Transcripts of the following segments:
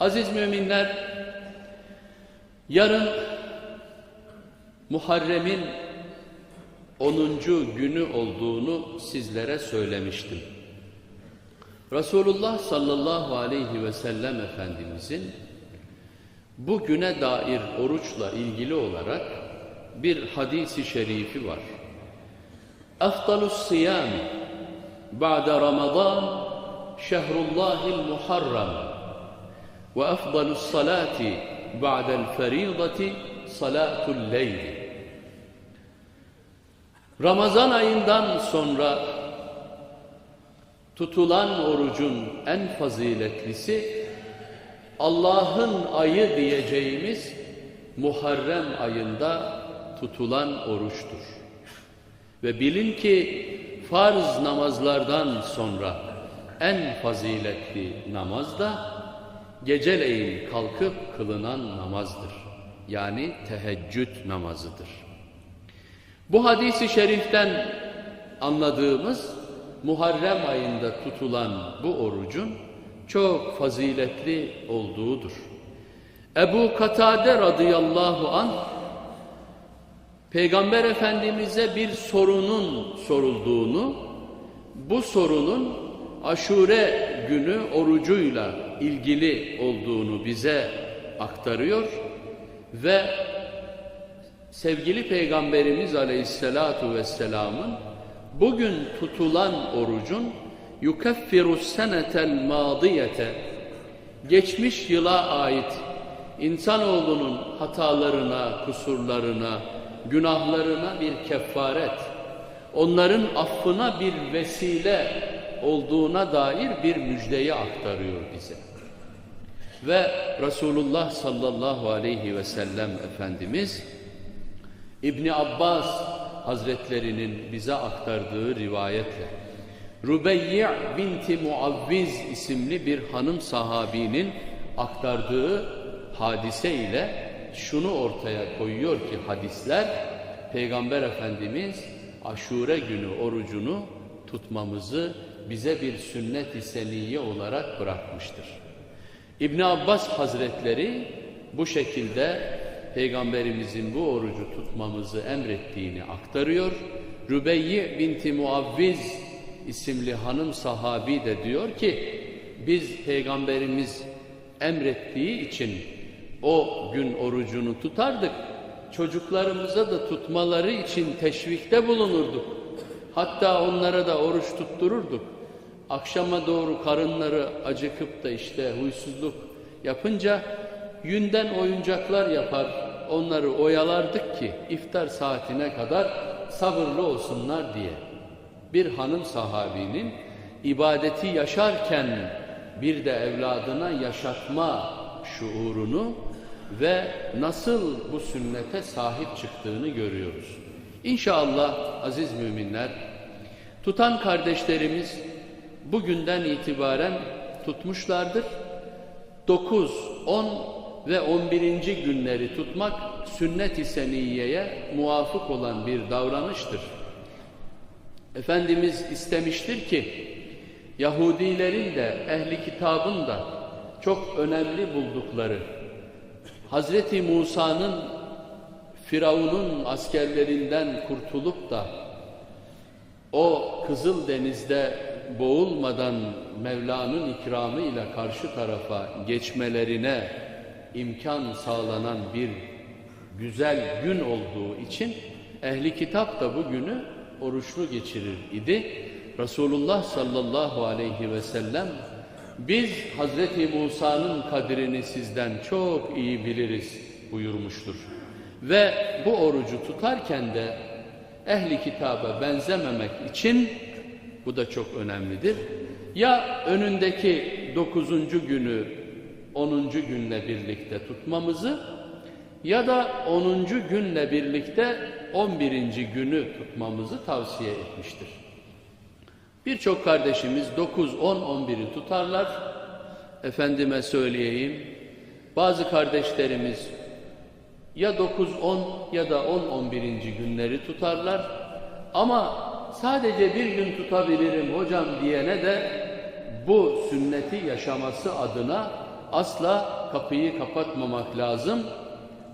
Aziz müminler, yarın Muharrem'in 10. günü olduğunu sizlere söylemiştim. Resulullah sallallahu aleyhi ve sellem Efendimizin bu güne dair oruçla ilgili olarak bir hadisi şerifi var. Efdalus siyam ba'de Ramazan şehrullahil muharram efdalus salati ba'del feridati salatul leyl. Ramazan ayından sonra tutulan orucun en faziletlisi Allah'ın ayı diyeceğimiz Muharrem ayında tutulan oruçtur. Ve bilin ki farz namazlardan sonra en faziletli namaz da geceleyin kalkıp kılınan namazdır. Yani teheccüd namazıdır. Bu hadisi şeriften anladığımız Muharrem ayında tutulan bu orucun çok faziletli olduğudur. Ebu Katade radıyallahu an Peygamber Efendimiz'e bir sorunun sorulduğunu, bu sorunun aşure günü orucuyla ilgili olduğunu bize aktarıyor ve sevgili Peygamberimiz Aleyhisselatu Vesselam'ın bugün tutulan orucun yukeffiru senetel madiyete geçmiş yıla ait insanoğlunun hatalarına, kusurlarına, günahlarına bir kefaret, onların affına bir vesile olduğuna dair bir müjdeyi aktarıyor bize. Ve Resulullah sallallahu aleyhi ve sellem Efendimiz İbni Abbas Hazretlerinin bize aktardığı rivayetle Rubeyyi' binti Muavviz isimli bir hanım sahabinin aktardığı hadise ile şunu ortaya koyuyor ki hadisler Peygamber Efendimiz aşure günü orucunu tutmamızı bize bir sünnet-i seniye olarak bırakmıştır. İbn Abbas Hazretleri bu şekilde Peygamberimizin bu orucu tutmamızı emrettiğini aktarıyor. Rübeyyi binti Muavviz isimli hanım sahabi de diyor ki biz Peygamberimiz emrettiği için o gün orucunu tutardık. Çocuklarımıza da tutmaları için teşvikte bulunurduk. Hatta onlara da oruç tuttururduk. Akşama doğru karınları acıkıp da işte huysuzluk yapınca yünden oyuncaklar yapar, onları oyalardık ki iftar saatine kadar sabırlı olsunlar diye. Bir hanım sahabinin ibadeti yaşarken bir de evladına yaşatma şuurunu ve nasıl bu sünnete sahip çıktığını görüyoruz. İnşallah aziz müminler, tutan kardeşlerimiz bugünden itibaren tutmuşlardır. 9, 10 ve 11. günleri tutmak sünnet-i muvafık olan bir davranıştır. Efendimiz istemiştir ki Yahudilerin de ehli kitabın da çok önemli buldukları Hazreti Musa'nın Firavun'un askerlerinden kurtulup da o Kızıl Deniz'de boğulmadan Mevla'nın ikramıyla karşı tarafa geçmelerine imkan sağlanan bir güzel gün olduğu için ehli kitap da bu günü oruçlu geçirir idi. Resulullah sallallahu aleyhi ve sellem biz Hazreti Musa'nın kadrini sizden çok iyi biliriz buyurmuştur. Ve bu orucu tutarken de ehli kitaba benzememek için bu da çok önemlidir. Ya önündeki dokuzuncu günü onuncu günle birlikte tutmamızı ya da onuncu günle birlikte on birinci günü tutmamızı tavsiye etmiştir. Birçok kardeşimiz 9, 10, 11'i tutarlar. Efendime söyleyeyim. Bazı kardeşlerimiz ya 9, 10 ya da 10, 11. günleri tutarlar. Ama sadece bir gün tutabilirim hocam diyene de bu sünneti yaşaması adına asla kapıyı kapatmamak lazım.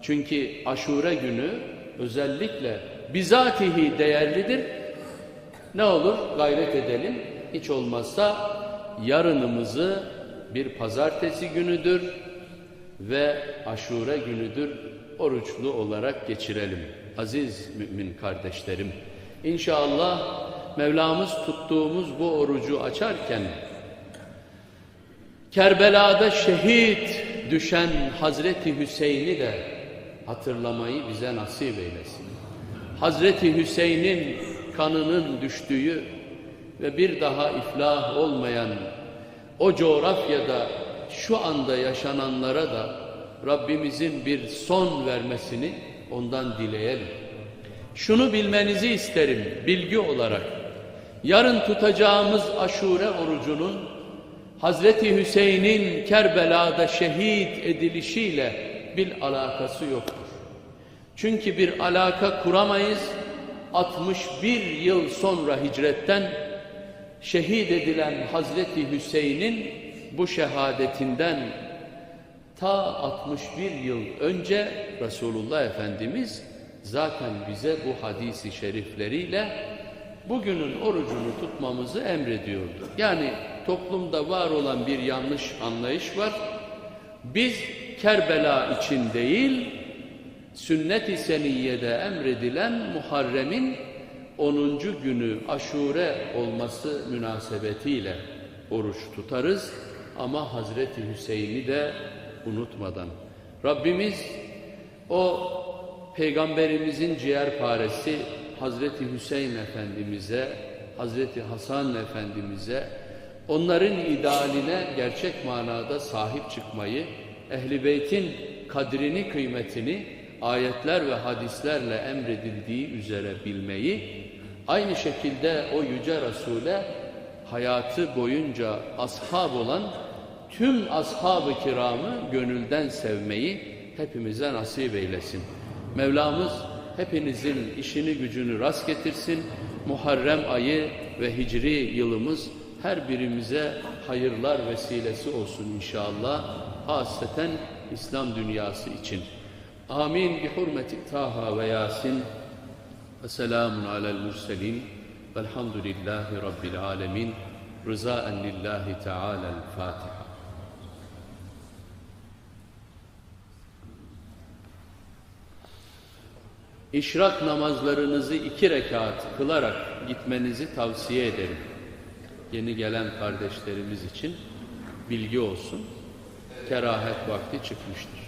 Çünkü aşure günü özellikle bizatihi değerlidir. Ne olur gayret edelim. Hiç olmazsa yarınımızı bir pazartesi günüdür ve aşure günüdür oruçlu olarak geçirelim. Aziz mümin kardeşlerim. İnşallah Mevlamız tuttuğumuz bu orucu açarken Kerbela'da şehit düşen Hazreti Hüseyin'i de hatırlamayı bize nasip eylesin. Hazreti Hüseyin'in kanının düştüğü ve bir daha iflah olmayan o coğrafyada şu anda yaşananlara da Rabbimizin bir son vermesini ondan dileyelim. Şunu bilmenizi isterim bilgi olarak. Yarın tutacağımız aşure orucunun Hazreti Hüseyin'in Kerbela'da şehit edilişiyle bir alakası yoktur. Çünkü bir alaka kuramayız. 61 yıl sonra hicretten şehit edilen Hazreti Hüseyin'in bu şehadetinden ta 61 yıl önce Resulullah Efendimiz zaten bize bu hadisi şerifleriyle bugünün orucunu tutmamızı emrediyordu. Yani toplumda var olan bir yanlış anlayış var. Biz Kerbela için değil, sünnet-i seniyede emredilen Muharrem'in 10. günü aşure olması münasebetiyle oruç tutarız. Ama Hazreti Hüseyin'i de unutmadan. Rabbimiz o Peygamberimizin ciğerparesi Hazreti Hüseyin Efendimiz'e, Hazreti Hasan Efendimiz'e, onların idealine gerçek manada sahip çıkmayı, Ehli Beyt'in kadrini, kıymetini ayetler ve hadislerle emredildiği üzere bilmeyi, aynı şekilde o Yüce Resul'e hayatı boyunca ashab olan tüm ashab-ı kiramı gönülden sevmeyi hepimize nasip eylesin. Mevlamız hepinizin işini gücünü rast getirsin. Muharrem ayı ve hicri yılımız her birimize hayırlar vesilesi olsun inşallah. Hasreten İslam dünyası için. Amin. Bi hurmeti Taha ve Yasin. Ve selamun alel murselin. Velhamdülillahi Rabbil alemin. Rızaen lillahi Teala'l-Fatiha. İşrak namazlarınızı iki rekat kılarak gitmenizi tavsiye ederim. Yeni gelen kardeşlerimiz için bilgi olsun. Kerahet vakti çıkmıştır.